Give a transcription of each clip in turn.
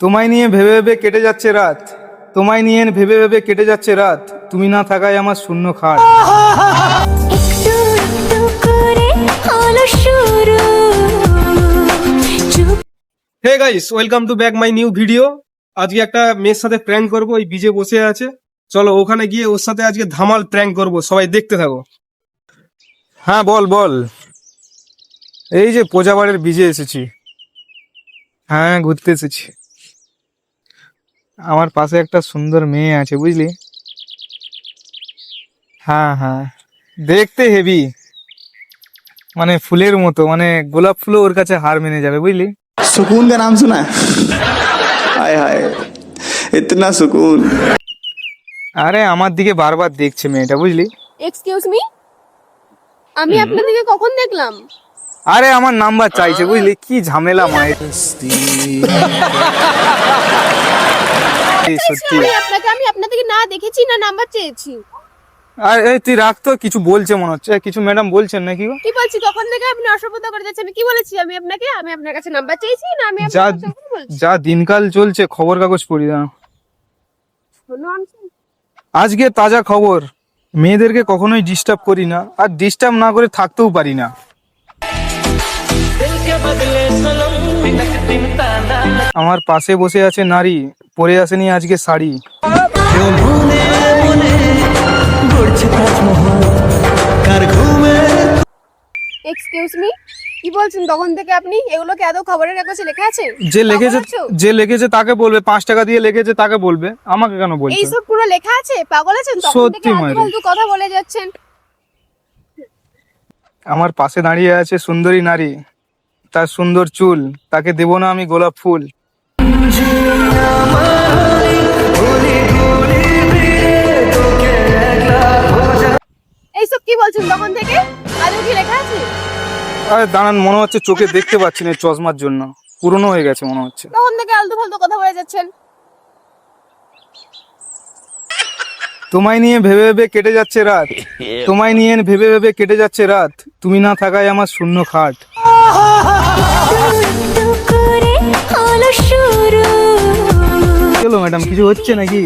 তোমায় নিয়ে ভেবে ভেবে কেটে যাচ্ছে রাত। তোমায় নিয়ে ভেবে ভেবে কেটে যাচ্ছে রাত। তুমি না থাকায় আমার শূন্য খাট। একটু একটু করে হলো শুরু। চুপ। Hey guys welcome to back my new video আজকে একটা মেয়ের সাথে প্র্যাঙ্ক করব ওই বিজে বসে আছে। চলো ওখানে গিয়ে ওর সাথে আজকে ধামাল প্র্যাঙ্ক করব সবাই দেখতে থাকো। হ্যাঁ বল বল। এই যে প্রজাবাড়ির বীজে এসেছি। হ্যাঁ ঘুরতে এসেছি। আমার পাশে একটা সুন্দর মেয়ে আছে বুঝলি? হ্যাঁ হ্যাঁ। দেখতে হেভি। মানে ফুলের মতো মানে গোলাপ ফুলও ওর কাছে হার মেনে যাবে বুঝলি? সুকুন কা নাম শোনা। হায় হায়। ইতনা সুকুন। আরে আমার দিকে বারবার দেখছে মেয়েটা বুঝলি? এক্সকিউজ মি আমি কখন দেখলাম? আরে আমার নাম্বার চাইছে বুঝলি? কি ঝামেলা মায়ের। এই সত্যি। আপনাকে আমি আপনাদেরকে না দেখেছি না নাম্বার চেয়েছি? আর এই তুই রাখ তো কিছু বলছে মনে হচ্ছে। কিছু ম্যাডাম বলছেন নাকি গো? কি বলছি তখন থেকে আপনি অসভ্যতা করে যাচ্ছেন? কি বলেছি? আমি আপনাকে আমি আপনার কাছে নাম্বার চেয়েছি না আমি যা যা দিনকাল চলছে খবর কাগজ পড়ি না আজকে তাজা খবর। মেয়েদেরকে কখনোই ডিস্টার্ব করি না আর ডিস্টার্ব না করে থাকতেও পারি না। আমার পাশে বসে আছে নারী। পরে আসেনি আজকে শাড়ি। এক্সকিউজ মি কি বলছেন? তখন থেকে আপনি এগুলো কি আদৌ খবরের কাগজে লেখা আছে? যে লিখেছে যে লিখেছে তাকে বলবে পাঁচ টাকা দিয়ে লিখেছে তাকে বলবে। আমাকে কেন বলছে? এইসব পুরো লেখা আছে? পাগল আছেন? তখন সত্যি থেকে। ফালতু কথা বলে যাচ্ছেন। আমার পাশে দাঁড়িয়ে আছে সুন্দরী নারী। তার সুন্দর চুল তাকে দেব না আমি গোলাপ ফুল। এইসব কি বলছেন তখন থেকে? আদৌ কি লেখা আছে? আরে দাঁড়ান মনে হচ্ছে চোখে দেখতে পাচ্ছি না চশমার জন্য। পুরনো হয়ে গেছে মনে হচ্ছে। তখন থেকে আলতু ফালতু কথা বলে যাচ্ছেন। তোমায় নিয়ে ভেবে ভেবে কেটে যাচ্ছে রাত। তোমায় নিয়ে ভেবে ভেবে কেটে যাচ্ছে রাত। তুমি না থাকায় আমার শূন্য খাট। চলো ম্যাডাম কিছু হচ্ছে নাকি?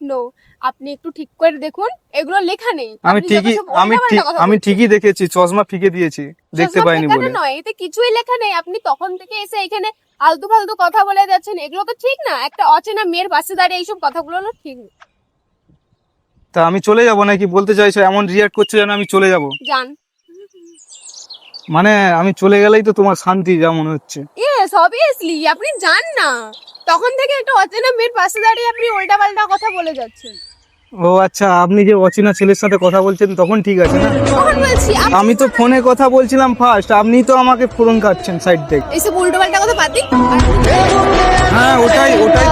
নো আপনি একটু ঠিক করে দেখুন এগুলো লেখা নেই। আমি ঠিকই আমি ঠিক আমি ঠিকই দেখেছি চশমা ফিকে দিয়েছি দেখতে পাইনি বলে। নয় এতে কিছুই লেখা নেই। আপনি তখন থেকে এসে এখানে আলতু ফালতু কথা বলে যাচ্ছেন এগুলো তো ঠিক না। একটা অচেনা মেয়ের পাশে দাঁড়িয়ে এইসব কথাগুলো না ঠিক না। তা আমি চলে যাব নাকি? বলতে চাইছো এমন রিয়াক্ট করছে যেন আমি চলে যাব? জান মানে আমি চলে গেলেই তো তোমার শান্তি যা মনে হচ্ছে। ইয়েস অবভিয়াসলি আপনি জান না। তখন থেকে একটা অচেনা মেয়ের পাশে দাঁড়িয়ে আপনি উল্টা পাল্টা কথা বলে যাচ্ছেন। ও আচ্ছা আপনি যে অচেনা ছেলের সাথে কথা বলছেন তখন ঠিক আছে না? তখন বলছি আমি তো ফোনে কথা বলছিলাম ফার্স্ট আপনি তো আমাকে ফোন কাটছেন সাইড থেকে এইসব উল্টো পাল্টা কথা পাতি হ্যাঁ ওটাই ওটা